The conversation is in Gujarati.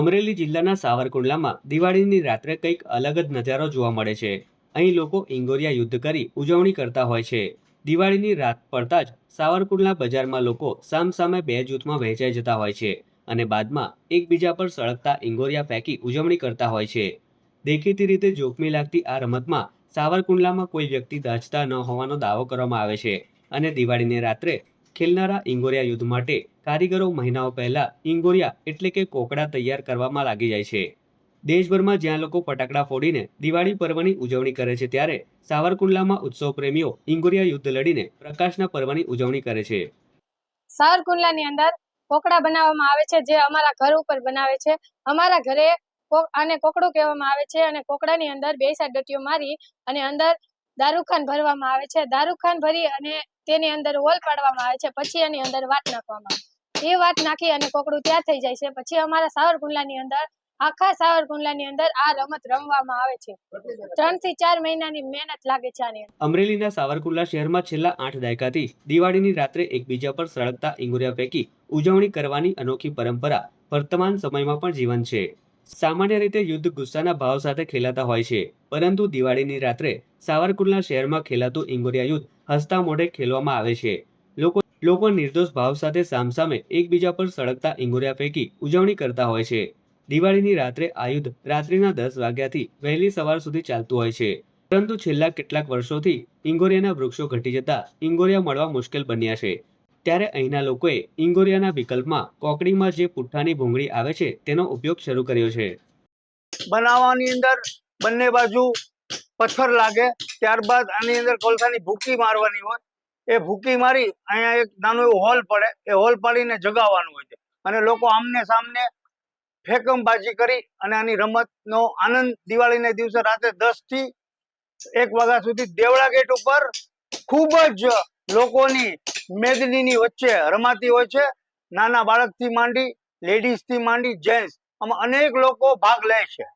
અમરેલી જિલ્લાના સાવરકુંડલામાં દિવાળીની રાત્રે કંઈક અલગ જ નજારો જોવા મળે છે. અહીં લોકો ઇંગોરિયા યુદ્ધ કરી ઉજવણી કરતા હોય છે. દિવાળીની રાત પડતા જ સાવરકુંડલા બજારમાં લોકો સામસામે બે જૂથમાં વહેંચાઈ જતા હોય છે અને બાદમાં એકબીજા પર સળગતા ઇંગોરિયા ફેંકી ઉજવણી કરતા હોય છે. દેખીતી રીતે જોખમી લાગતી આ રમતમાં સાવરકુંડલામાં કોઈ વ્યક્તિ દાજતા ન હોવાનો દાવો કરવામાં આવે છે અને દિવાળીની રાત્રે ખેલનારા ઇંગોરિયા યુદ્ધ માટે કારીગરો મહિનાઓ પહેલા ઇંગોરિયા એટલે કે કોકડા તૈયાર કરવામાં લાગી જાય છે. દેશભરમાં જ્યાં લોકો ફટાકડા ફોડીને દિવાળી પર્વની ઉજવણી કરે છે ત્યારે સાવરકુંડલામાં ઉત્સવ પ્રેમીઓ ઇંગોરિયા યુદ્ધ લડીને પ્રકાશના પર્વની ઉજવણી કરે છે. સાવરકુંડલાની અંદર કોકડા બનાવવામાં આવે છે, જે અમારા ઘર ઉપર બનાવે છે. અમારા ઘરે આને કોકડું કહેવામાં આવે છે અને કોકડાની અંદર બે સાઈડ ડટીઓ મારી અને અંદર દારૂખાન ભરવામાં આવે છે. દારૂખાન ભરી અને તેની અંદર હોલ પાડવામાં આવે છે, પછી એની અંદર વાટ નાખવામાં આવે એ વાત નાખી અને કોકડું ત્યાં થઈ જાય છે. પછી અમારા સાવરકુંડલાની અંદર, આખા સાવરકુંડલાની અંદર આ રમત રમવામાં આવે છે. ત્રણથી ચાર મહિનાની મહેનત લાગે છે આની અમરેલીના સાવરકુંડલા શહેરમાં છેલ્લા આઠ દાયકાથી દિવાળીની રાત્રે એકબીજા પર સળગતા ઇંગુરિયા ફેંકી ઉજવણી કરવાની અનોખી પરંપરા વર્તમાન સમયમાં પણ જીવન છે. સામાન્ય રીતે યુદ્ધ ગુસ્સાના ભાવ સાથે ખેલાતા હોય છે, પરંતુ દિવાળીની રાત્રે સાવરકુંડલા શહેરમાં ખેલાતું ઇંગોરિયા યુદ્ધ હસતા મોઢે ખેલવામાં આવે છે. લોકો લોકો નિર્દોષ ભાવ સાથે સામસામે એકબીજા પર સળગતા ઇંગોરિયા ફેંકી ઉજવણી કરતા હોય છે. દિવાળીની રાત્રે આ યુદ્ધ રાત્રિના દસ વાગ્યાથી વહેલી સવાર સુધી ચાલતું હોય છે. પરંતુ છેલ્લા કેટલાક વર્ષોથી ઇંગોરિયાના વૃક્ષો ઘટી જતા ઇંગોરિયા મળવા મુશ્કેલ બન્યા છે. ત્યારે અહીંના લોકોએ ઇંગોરિયાના વિકલ્પમાં કોકડીમાં જે પુઠ્ઠાની ભૂંગળી આવે છે તેનો ઉપયોગ શરૂ કર્યો છે. બનાવવાની અંદર બંને બાજુ પથ્થર લાગે, ત્યારબાદ આની અંદર કોલસાની ભૂકી મારવાની હોય એ ભૂકી મારી અહીંયા એક નાનો એવો હોલ પડે. એ હોલ પાડીને જગાવવાનું હોય છે. અને લોકો આમને સામને ફેકમબાજી કરી અને આની રમતનો આનંદ દિવાળીના દિવસે રાતે દસથી એક વાગ્યા સુધી દેવળા ગેટ ઉપર ખૂબ જ લોકોની મેદનીની વચ્ચે રમાતી હોય છે. નાના બાળકથી માંડી, લેડીઝથી માંડી, જેન્ટ્સ. આમાં અનેક લોકો ભાગ લે છે.